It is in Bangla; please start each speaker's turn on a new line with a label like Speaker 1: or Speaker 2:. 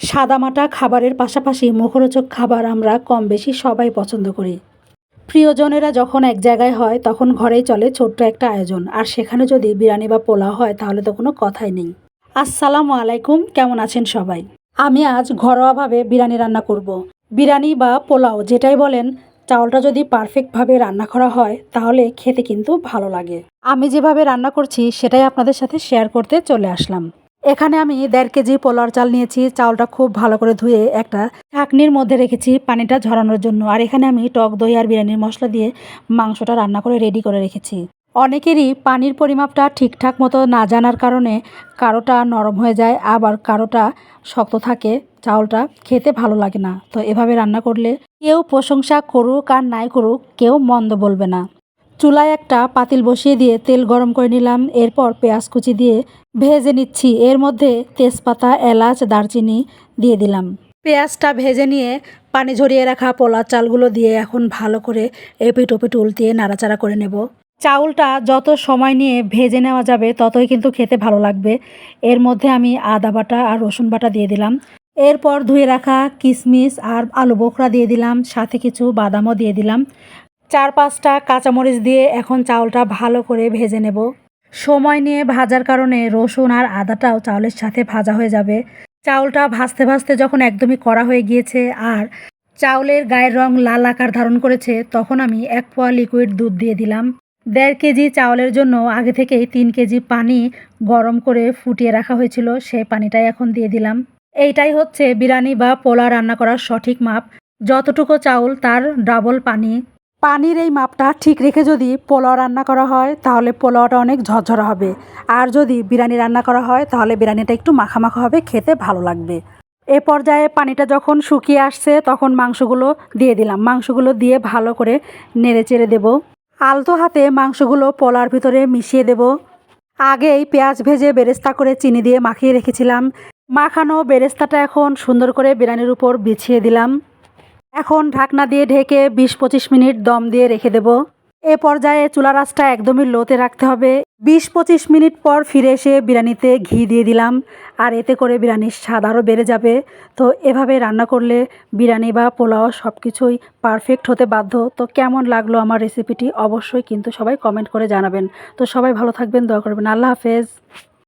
Speaker 1: সাদামাটা খাবারের পাশাপাশি মুখরোচক খাবার আমরা কম বেশি সবাই পছন্দ করি। প্রিয়জনেরা যখন এক জায়গায় হয়, তখন ঘরেই চলে ছোট্ট একটা আয়োজন। আর সেখানে যদি বিরিয়ানি বা পোলাও হয়, তাহলে তো কোনো কথাই নেই। আসসালামু আলাইকুম, কেমন আছেন সবাই? আমি আজ ঘরোয়াভাবে বিরিয়ানি রান্না করব। বিরিয়ানি বা পোলাও যেটাই বলেন, চাউলটা যদি পারফেক্টভাবে রান্না করা হয়, তাহলে খেতে কিন্তু ভালো লাগে। আমি যেভাবে রান্না করছি, সেটাই আপনাদের সাথে শেয়ার করতে চলে আসলাম। এখানে আমি দেড় কেজি পোলার চাল নিয়েছি। চাউলটা খুব ভালো করে ধুয়ে একটা ঢাকনির মধ্যে রেখেছি পানিটা ঝরানোর জন্য। আর এখানে আমি টক দই আর বিরিয়ানির মশলা দিয়ে মাংসটা রান্না করে রেডি করে রেখেছি। অনেকেরই পানির পরিমাপটা ঠিকঠাক মতো না জানার কারণে কারোটা নরম হয়ে যায়, আবার কারোটা শক্ত থাকে। চাউলটা খেতে ভালো লাগে না। তো এভাবে রান্না করলে কেউ প্রশংসা করুক আর নাই করুক, কেউ মন্দ বলবে না। চুলায় একটা পাতিল বসিয়ে দিয়ে তেল গরম করে নিলাম। এরপর পেঁয়াজ কুচি দিয়ে ভেজে নিচ্ছি। এর মধ্যে তেজপাতা, এলাচ, দারচিনি দিয়ে দিলাম। পেঁয়াজটা ভেজে নিয়ে পানি ঝরিয়ে রাখা পোলা চালগুলো দিয়ে এখন ভালো করে এপিট ওপিট উল্টিয়ে নাড়াচাড়া করে নেব। চাউলটা যত সময় নিয়ে ভেজে নেওয়া যাবে, ততই কিন্তু খেতে ভালো লাগবে। এর মধ্যে আমি আদা বাটা আর রসুন বাটা দিয়ে দিলাম। এরপর ধুয়ে রাখা কিশমিশ আর আলু বোখরা দিয়ে দিলাম। সাথে কিছু বাদামও দিয়ে দিলাম। চার পাঁচটা কাঁচামরিচ দিয়ে এখন চাউলটা ভালো করে ভেজে নেব। সময় নিয়ে ভাজার কারণে রসুন আর আদাটাও চাউলের সাথে ভাজা হয়ে যাবে। চাউলটা ভাজতে ভাজতে যখন একদমই কড়া হয়ে গিয়েছে আর চাউলের গায়ের রং লাল আকার ধারণ করেছে, তখন আমি এক পোয়া লিকুইড দুধ দিয়ে দিলাম। দেড় কেজি চাউলের জন্য আগে থেকেই তিন কেজি পানি গরম করে ফুটিয়ে রাখা হয়েছিল সেই পানিটাই এখন দিয়ে দিলাম। এইটাই হচ্ছে বিরিয়ানি বা পোলা রান্না করার সঠিক মাপ। যতটুকু চাউল তার ডাবল পানি। পানির এই মাপটা ঠিক রেখে যদি পোলাও রান্না করা হয়, তাহলে পোলাওটা অনেক ঝরঝরা হবে। আর যদি বিরিয়ানি রান্না করা হয়, তাহলে বিরিয়ানিটা একটু মাখা মাখা হবে, খেতে ভালো লাগবে। এ পর্যায়ে পানিটা যখন শুকিয়ে আসছে, তখন মাংসগুলো দিয়ে দিলাম। মাংসগুলো দিয়ে ভালো করে নেড়ে চেড়ে দেবো। আলতো হাতে মাংসগুলো পোলার ভিতরে মিশিয়ে দেব। আগেই পেঁয়াজ ভেজে বেরেস্তা করে চিনি দিয়ে মাখিয়ে রেখেছিলাম। মাখানো বেরেস্তাটা এখন সুন্দর করে বিরিয়ানির উপর বিছিয়ে দিলাম। এখন ঢাকনা দিয়ে ঢেকে বিশ পঁচিশ মিনিট দম দিয়ে রেখে দেব। এ পর্যায়ে চুলা রাসটা একদমই লোতে রাখতে হবে। বিশ পঁচিশ মিনিট পর ফিরে এসে বিরিয়ানিতে ঘি দিয়ে দিলাম। আর এতে করে বিরিয়ানির স্বাদ আরও বেড়ে যাবে। তো এভাবে রান্না করলে বিরিয়ানি বা পোলাও সব কিছুই পারফেক্ট হতে বাধ্য। তো কেমন লাগল আমার রেসিপিটি অবশ্যই কিন্তু সবাই কমেন্ট করে জানাবেন। তো সবাই ভালো থাকবেন, দোয়া করবেন। আল্লাহ হাফেজ।